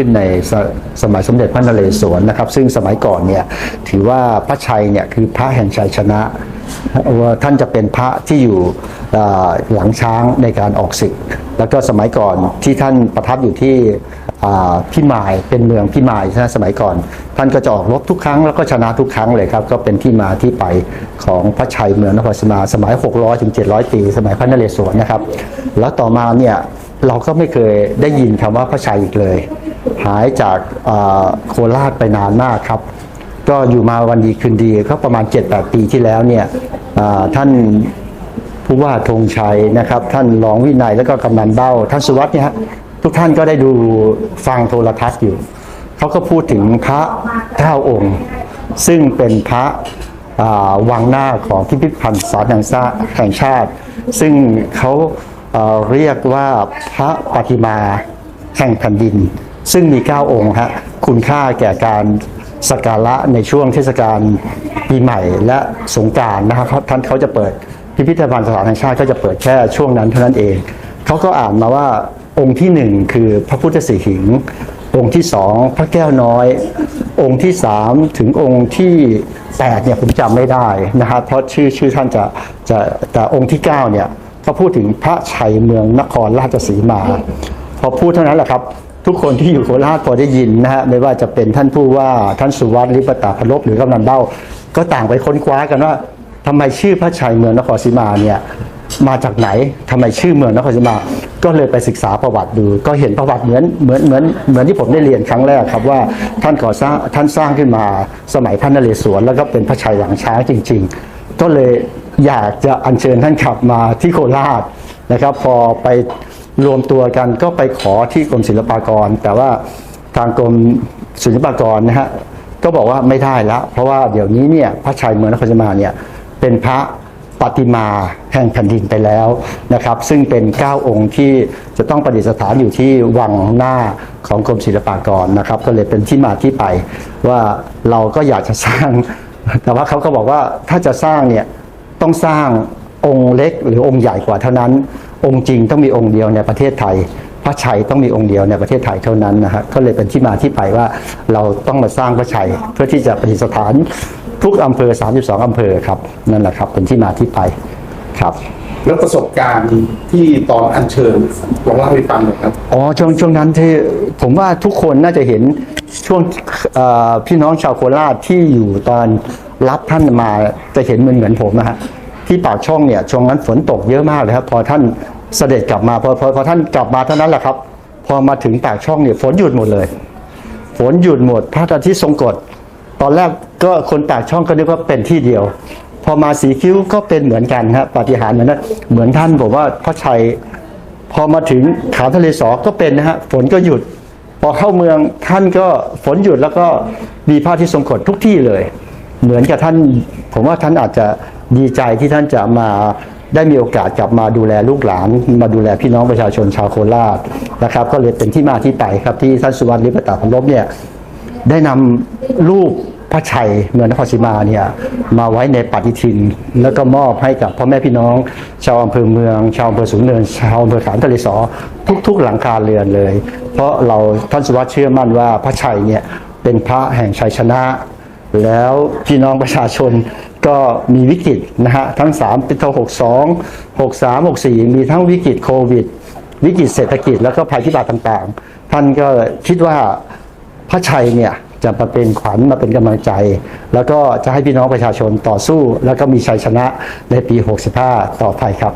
ขึ้นในสสมัยสมเด็จพระนเรศวรนะครับ ซึ่งสมัยก่อนเนี่ยถือว่าพระชัยเนี่ยคือพระแห่งชัยชนะว่าท่านจะเป็นพระที่อยู่หลังช้างในการออกศึก แล้วก็สมัยก่อนที่ท่านประทับอยู่ที่พิมายเป็นเมืองพิมายนะสมัยก่อน ท่านก็จะออกรบทุกครั้งแล้วก็ชนะทุกครั้งเลยครับ ก็เป็นที่มาที่ไปของพระชัยเมืองนครศรีมาสมัย 600ถึง700 ปี สมัยพระนเรศวรนะครับ แล้วต่อมาเนี่ยเราก็ไม่เคยได้ยินคำว่าพระชัยอีกเลย หายจากโคราชไปนานมากครับ ก็อยู่มาวันดีคืนดีก็ประมาณ 7-8 ปีที่แล้วเนี่ยท่านผู้ว่าธงชัยนะครับ ท่านรองวินัยแล้วก็กำนันเบ้า ท่านสุวัสด์เนี่ยทุกท่านก็ได้ดูฟังโทรทัศน์อยู่เขาก็พูดถึงพระเก้าองค์ ซึ่งเป็นพระวังหน้าของพิพิธภัณฑ์สารแห่งชาติแห่งชาติ ซึ่งเขาเรียกว่าพระปฏิมาแห่งแผ่นดิน ซึ่งมี 9 องค์ฮะคุณค่าแก่การสักการะในช่วงเทศกาลปีใหม่และสงการนะครับท่านเขาจะเปิดพิพิธภัณฑ์สถานแห่งชาติก็จะเปิดแค่ช่วงนั้นเท่านั้นเอง เขาก็อ่านมาว่าองค์ที่หนึ่งคือพระพุทธสีหิง องค์ที่สองพระแก้วน้อย องค์ที่สามถึงองค์ที่แปดเนี่ยผมจำไม่ได้นะครับเพราะชื่อชื่อท่านจะจะแต่องค์ที่เก้าเนี่ยเขาพูดถึงพระชัยเมืองนครราชสีมา พอพูดเท่านั้นแหละครับ ทุกคนที่อยู่โคราชพอได้ยินนะฮะไม่ว่าจะเป็นท่านผู้ว่าท่านสุวัสดิ์ลิปตาพลบหรือกำนันเบ้า ก็ต่างไปค้นคว้ากันว่าทำไมชื่อพระชัยเมืองนครศรีมาเนี่ยมาจากไหนทำไมชื่อเมืองนครศรีมา ก็เลยไปศึกษาประวัติดู ก็เห็นประวัติเหมือนเหมือนเหมือนเหมือนที่ผมได้เรียนครั้งแรกครับว่าท่านก่อสร้างท่านสร้างขึ้นมาสมัยพระนเรศวรแล้วก็เป็นพระชัยหลังช้างจริง ๆ ก็เลยอยากจะอัญเชิญท่านขับมาที่โคราชนะครับ พอไป รวมตัวกันก็ไปขอที่กรมศิลปากร แต่ว่าทางกรมศิลปากรนะฮะก็บอกว่าไม่ได้ละเพราะว่าเดี๋ยวนี้เนี่ยพระชัยเมืองนครศรีมาเนี่ยเป็นพระปฏิมาแห่งแผ่นดินไปแล้วนะครับ ซึ่งเป็น 9 องค์ที่จะต้องประดิษฐานอยู่ที่วังหน้าของกรมศิลปากรนะครับ ก็เลยเป็นที่มาที่ไปว่าเราก็อยากจะสร้าง แต่ว่าเขาก็บอกว่าถ้าจะสร้างเนี่ยต้องสร้างองค์เล็กหรือองค์ใหญ่กว่าเท่านั้น องค์จริงต้องมีองค์เดียวในประเทศไทย พระชัยต้องมีองค์เดียวในประเทศไทยเท่านั้นนะฮะก็เลยเป็นที่มาที่ไปว่าเราต้องมาสร้างพระชัยเพื่อที่จะประดิษฐานทุกอำเภอ 32 อำเภอครับนั่นแหละครับเป็นที่มาที่ไปครับแล้วประสบการณ์ที่ตอนอัญเชิญลองเล่าให้ฟังหน่อยครับอ๋อช่วงช่วงนั้นที่ผมว่าทุกคนน่าจะเห็นช่วงเอ่อพี่น้องชาวโคราชที่อยู่ตอนรับท่านมาจะเห็นเหมือนเหมือนผมนะฮะ ที่ปากช่องเนี่ยช่วงนั้นฝนตกเยอะมากเลยครับ พอท่านเสด็จกลับมาพอพอพอท่านกลับมาเท่านั้นแหละครับ พอมาถึงปากช่องเนี่ยฝนหยุดหมดเลย ฝนหยุดหมด พระอาทิตย์ทรงกฎตอนแรกก็คนปากช่องก็นึกว่าเป็นที่เดียว พอมาสีคิ้วก็เป็นเหมือนกันฮะปาฏิหาริย์เหมือนนั้นเหมือนท่านบอกว่าพระชัยพอมาถึงขามทะเลสอก็เป็นนะฮะฝนก็หยุด พอเข้าเมืองท่านก็ฝนหยุดแล้วก็มีพระที่ทรงกฎทุกที่เลย เหมือนกับท่าน ผมว่าท่านอาจจะ ดีใจที่ท่านจะมาได้มีโอกาสกลับมาดูแลลูกหลาน มาดูแลพี่น้องประชาชนชาวโคราชนะครับ ก็เลยเป็นที่มาที่ไปครับที่ท่านสุวรรณลิปตาพลบเนี่ยได้นำรูปพระชัยเมืองนครศรีมาเนี่ยมาไว้ในปฏิทิน แล้วก็มอบให้กับพ่อแม่พี่น้อง ชาวอำเภอเมือง ชาวอำเภอสูงเนิน ชาวอำเภอขามทะเลสอทุก ๆ หลังคาเรือนเลย เพราะเราท่านสุวัสดิ์เชื่อมั่นว่าพระชัยเนี่ยเป็นพระแห่งชัยชนะ แล้วพี่น้องประชาชน ก็มีวิกฤตนะฮะทั้ง3ปีหกสองหกสามหกสี่มีทั้งวิกฤตโควิด วิกฤตเศรษฐกิจแล้วก็ภัยพิบัติต่างๆ ท่านก็คิดว่าพระชัยเนี่ยจะมาเป็นขวัญมาเป็นกำลังใจ แล้วก็จะให้พี่น้องประชาชนต่อสู้ แล้วก็มีชัยชนะในปี 65 ต่อไปครับ